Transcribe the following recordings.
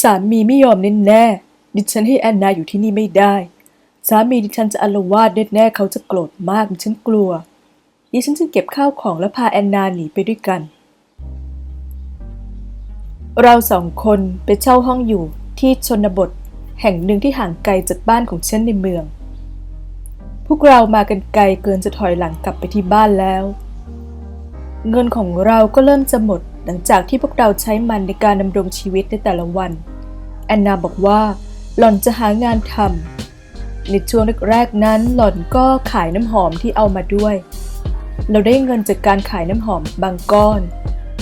สามีไม่ยอมแน่ๆดิฉันให้แอนนาอยู่ที่นี่ไม่ได้ สามีดิฉันจะอาลวาดแน่ๆเขาจะโกรธมากดิฉันกลัว ดิฉันจึงเก็บข้าวของและพาแอนนาหนีไปด้วยกัน เราสองคนไปเช่าห้องอยู่ที่ชนบท แห่งหนึ่งที่ห่างไกลจากบ้านของฉันในเมือง พวกเรามากันไกลเกินจะถอยหลังกลับไปที่บ้านแล้ว เงินของเราก็เริ่มจะหมดหลังจากที่พวกเราใช้มันในการดำรงชีวิตในแต่ละวัน แอนนาบอกว่าหล่อนจะหางานทำในช่วงแรกๆนั้นหล่อนก็ขายน้ำหอมที่เอามาด้วย เราได้เงินจากการขายน้ำหอมบางก้อน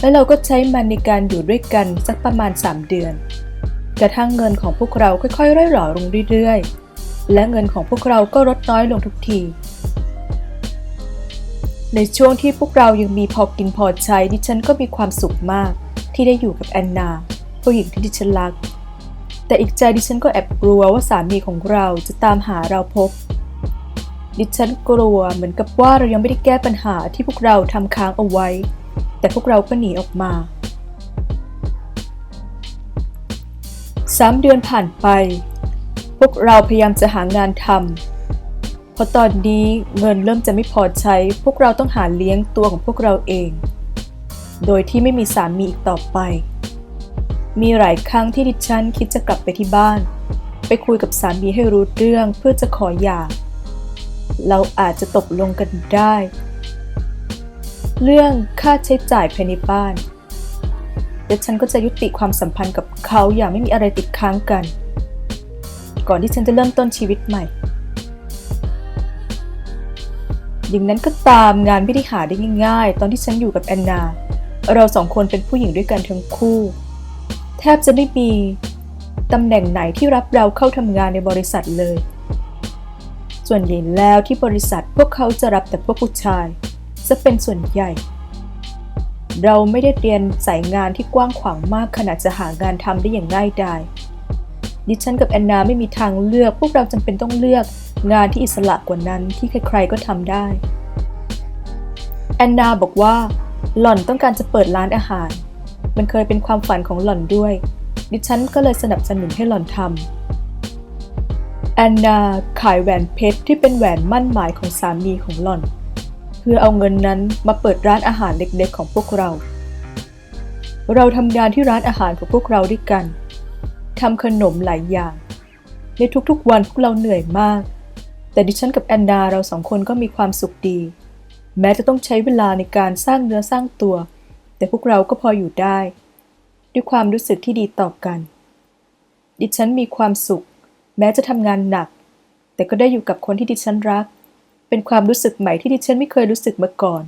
และเราก็ใช้มันในการอยู่ด้วยกันสักประมาณ 3 เดือน กระทั่งเงินของพวกเราค่อยๆร่อยหรอลงเรื่อยๆ และเงินของพวกเราก็ลดน้อยลงทุกทีในช่วงที่พวกเรายังมีพอกินพอใช้ดิฉันก็มีความสุขมาก ที่ได้อยู่กับแอนนาผู้หญิงที่ดิฉันรัก แต่อีกใจดิฉันก็แอบกลัวว่าสามีของเราจะตามหาเราพบ ดิฉันกลัวเหมือนกับว่าเรายังไม่ได้แก้ปัญหาที่พวกเราทำค้างเอาไว้ แต่พวกเราก็หนีออกมาสามเดือนผ่านไป พวกเราพยายามจะหางานทำเพราะตอนนี้เงินเริ่มจะไม่พอใช้ พวกเราต้องหาเลี้ยงตัวของพวกเราเอง โดยที่ไม่มีสามีอีกต่อไป มีหลายครั้งที่ดิฉันคิดจะกลับไปที่บ้าน ไปคุยกับสามีให้รู้เรื่องเพื่อจะขอหย่า เราอาจจะตกลงกันได้ เรื่องค่าใช้จ่ายภายในบ้าน และฉันก็จะยุติความสัมพันธ์กับเขาอย่างไม่มีอะไรติดค้างกัน ก่อนที่ฉันจะเริ่มต้นชีวิตใหม่อย่างนั้นก็ตามงานไม่ได้หาได้ง่ายๆ ตอนที่ฉันอยู่กับแอนนา เราสองคนเป็นผู้หญิงด้วยกันทั้งคู่ แทบจะไม่มีตำแหน่งไหนที่รับเราเข้าทำงานในบริษัทเลย ส่วนใหญ่แล้วที่บริษัทพวกเขาจะรับแต่พวกผู้ชายจะเป็นส่วนใหญ่ เราไม่ได้เรียนสายงานที่กว้างขวางมากขนาดจะหางานทำได้อย่างง่ายดายดิฉันกับแอนนาไม่มีทางเลือก พวกเราจำเป็นต้องเลือกงานที่อิสระกว่านั้นที่ใครๆก็ทำได้ แอนนาบอกว่า หล่อนต้องการจะเปิดร้านอาหาร มันเคยเป็นความฝันของหล่อนด้วย ดิฉันก็เลยสนับสนุนให้หล่อนทำแอนนาขายแหวนเพชรที่เป็นแหวนมั่นหมายของสามีของหล่อน เพื่อเอาเงินนั้นมาเปิดร้านอาหารเล็กๆของพวกเรา เราทำงานที่ร้านอาหารของพวกเราด้วยกันทำขนมหลายอย่าง ในทุกๆวันพวกเราเหนื่อยมาก แต่ดิฉันกับแอนนาเราสองคนก็มีความสุขดี แม้จะต้องใช้เวลาในการสร้างเนื้อสร้างตัว แต่พวกเราก็พออยู่ได้ ด้วยความรู้สึกที่ดีต่อกัน ดิฉันมีความสุข แม้จะทำงานหนัก แต่ก็ได้อยู่กับคนที่ดิฉันรัก เป็นความรู้สึกใหม่ที่ดิฉันไม่เคยรู้สึกมาก่อน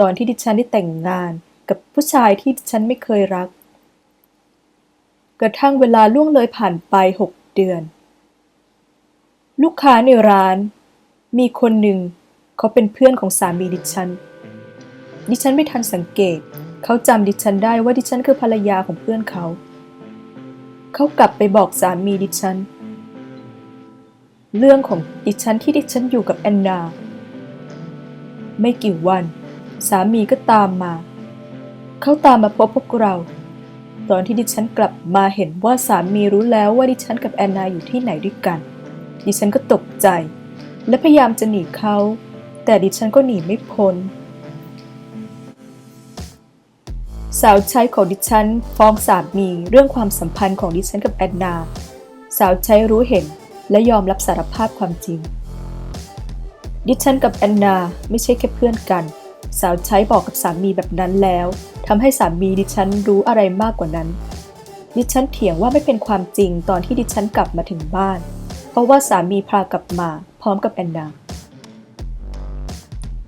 ตอนที่ดิฉันได้แต่งงานกับผู้ชายที่ดิฉันไม่เคยรัก กระทั่งเวลาล่วงเลยผ่านไปหกเดือน ลูกค้าในร้าน มีคนหนึ่งเขาเป็นเพื่อนของสามีดิฉันดิฉันไม่ทันสังเกต เขาจำดิฉันได้ว่าดิฉันคือภรรยาของเพื่อนเขา เขากลับไปบอกสามีดิฉัน เรื่องของดิฉันที่ดิฉันอยู่กับแอนนา ไม่กี่วัน สามีก็ตามมา เขาตามมาพบพวกเรา ตอนที่ดิฉันกลับมาเห็นว่าสามีรู้แล้วว่าดิฉันกับแอนนาอยู่ที่ไหนด้วยกัน ดิฉันก็ตกใจ และพยายามจะหนีเขา แต่ดิฉันก็หนีไม่พ้น สาวใช้ของดิฉันฟ้องสามีเรื่องความสัมพันธ์ของดิฉันกับแอนนา สาวใช้รู้เห็นและยอมรับสารภาพความจริง ดิฉันกับแอนนาไม่ใช่แค่เพื่อนกัน สาวใช้บอกกับสามีแบบนั้นแล้วทำให้สามีดิฉันรู้อะไรมากกว่านั้น ดิฉันเถียงว่าไม่เป็นความจริงตอนที่ดิฉันกลับมาถึงบ้าน เพราะว่าสามีพากลับมาพร้อมกับแอนนา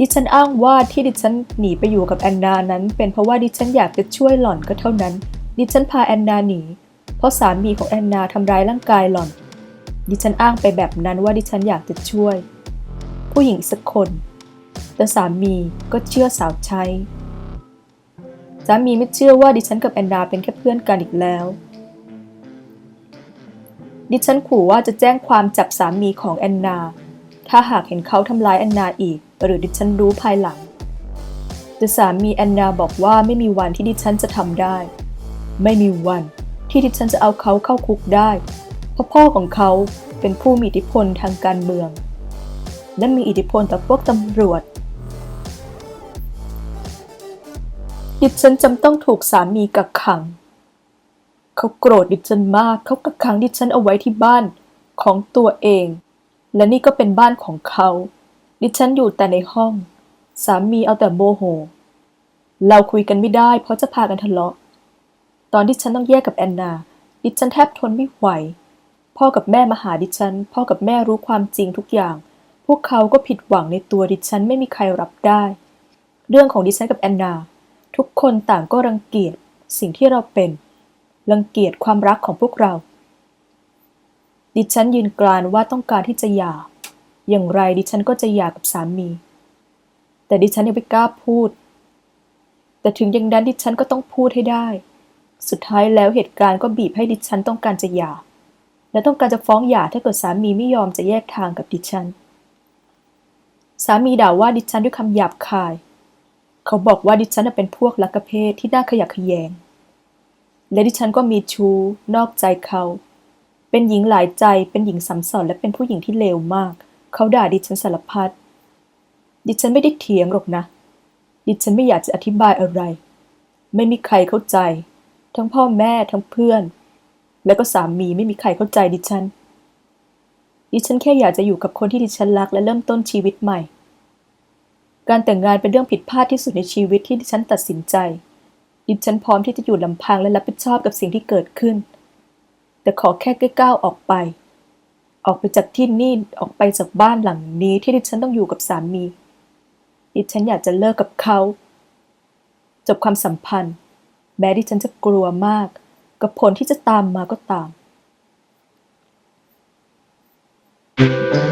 ดิฉันอ้างว่าที่ดิฉันหนีไปอยู่กับแอนนานั้น เป็นเพราะว่าดิฉันอยากจะช่วยหล่อนก็เท่านั้น ดิฉันพาแอนนาหนี เพราะสามีของแอนนาทำร้ายร่างกายหล่อน ดิฉันอ้างไปแบบนั้นว่าดิฉันอยากจะช่วย ผู้หญิงสักคน แต่สามีก็เชื่อสาวใช้สามีไม่เชื่อว่าดิฉันกับแอนนาเป็นแค่เพื่อนกันอีกแล้ว ดิฉันขู่ว่าจะแจ้งความจับสามีของแอนนา ถ้าหากเห็นเขาทำร้ายแอนนาอีก หรือดิฉันรู้ภายหลัง แต่สามีแอนนาบอกว่าไม่มีวันที่ดิฉันจะทำได้ ไม่มีวันที่ดิฉันจะเอาเขาเข้าคุกได้เพราะพ่อของเขาเป็นผู้มีอิทธิพลทางการเมือง และมีอิทธิพลต่อพวกตำรวจดิฉันจำต้องถูกสามีกักขัง เขาโกรธดิฉันมาก เขากักขังดิฉันเอาไว้ที่บ้านของตัวเอง และนี่ก็เป็นบ้านของเขา ดิฉันอยู่แต่ในห้อง สามีเอาแต่โมโห เราคุยกันไม่ได้เพราะจะพากันทะเลาะ ตอนที่ฉันต้องแยกกับแอนนา ดิฉันแทบทนไม่ไหว พ่อกับแม่มาหาดิฉัน พ่อกับแม่รู้ความจริงทุกอย่าง พวกเขาก็ผิดหวังในตัวดิฉันไม่มีใครรับได้ เรื่องของดิฉันกับแอนนา ทุกคนต่างก็รังเกียจสิ่งที่เราเป็น รังเกียจความรักของพวกเรา ดิฉันยืนกรานว่าต้องการที่จะหย่า อย่างไรดิฉันก็จะหย่ากับสามี แต่ดิฉันยังไม่กล้าพูด แต่ถึงอย่างนั้นดิฉันก็ต้องพูดให้ได้ สุดท้ายแล้วเหตุการณ์ก็บีบให้ดิฉันต้องการจะหย่า และต้องการจะฟ้องหย่าถ้าเกิดสามีไม่ยอมจะแยกทางกับดิฉัน สามีด่าว่าดิฉันด้วยคำหยาบคาย เขาบอกว่าดิฉันเป็นพวกลักกะเพศที่น่าขยะแขยง และดิฉันก็มีชู้นอกใจเขา เป็นหญิงหลายใจ เป็นหญิงสัมสอนและเป็นผู้หญิงที่เลวมาก เขาด่าดิฉันสารพัด ดิฉันไม่ได้เถียงหรอกนะ ดิฉันไม่อยากจะอธิบายอะไร ไม่มีใครเข้าใจ ทั้งพ่อแม่ทั้งเพื่อน และก็สามีไม่มีใครเข้าใจดิฉัน ดิฉันแค่อยากจะอยู่กับคนที่ดิฉันรักและเริ่มต้นชีวิตใหม่ การแต่งงานเป็นเรื่องผิดพลาดที่สุดในชีวิตที่ดิฉันตัดสินใจ ดิฉันพร้อมที่จะอยู่ลำพังและรับผิดชอบกับสิ่งที่เกิดขึ้น แต่ขอแค่ก้าวออกไป ออกไปจากที่นี่ออกไปจากบ้านหลังนี้ที่ดิฉันต้องอยู่กับสามี ดิฉันอยากจะเลิกกับเขา จบความสัมพันธ์ แม้ดิฉันจะกลัวมาก กับผลที่จะตามมาก็ตาม Thank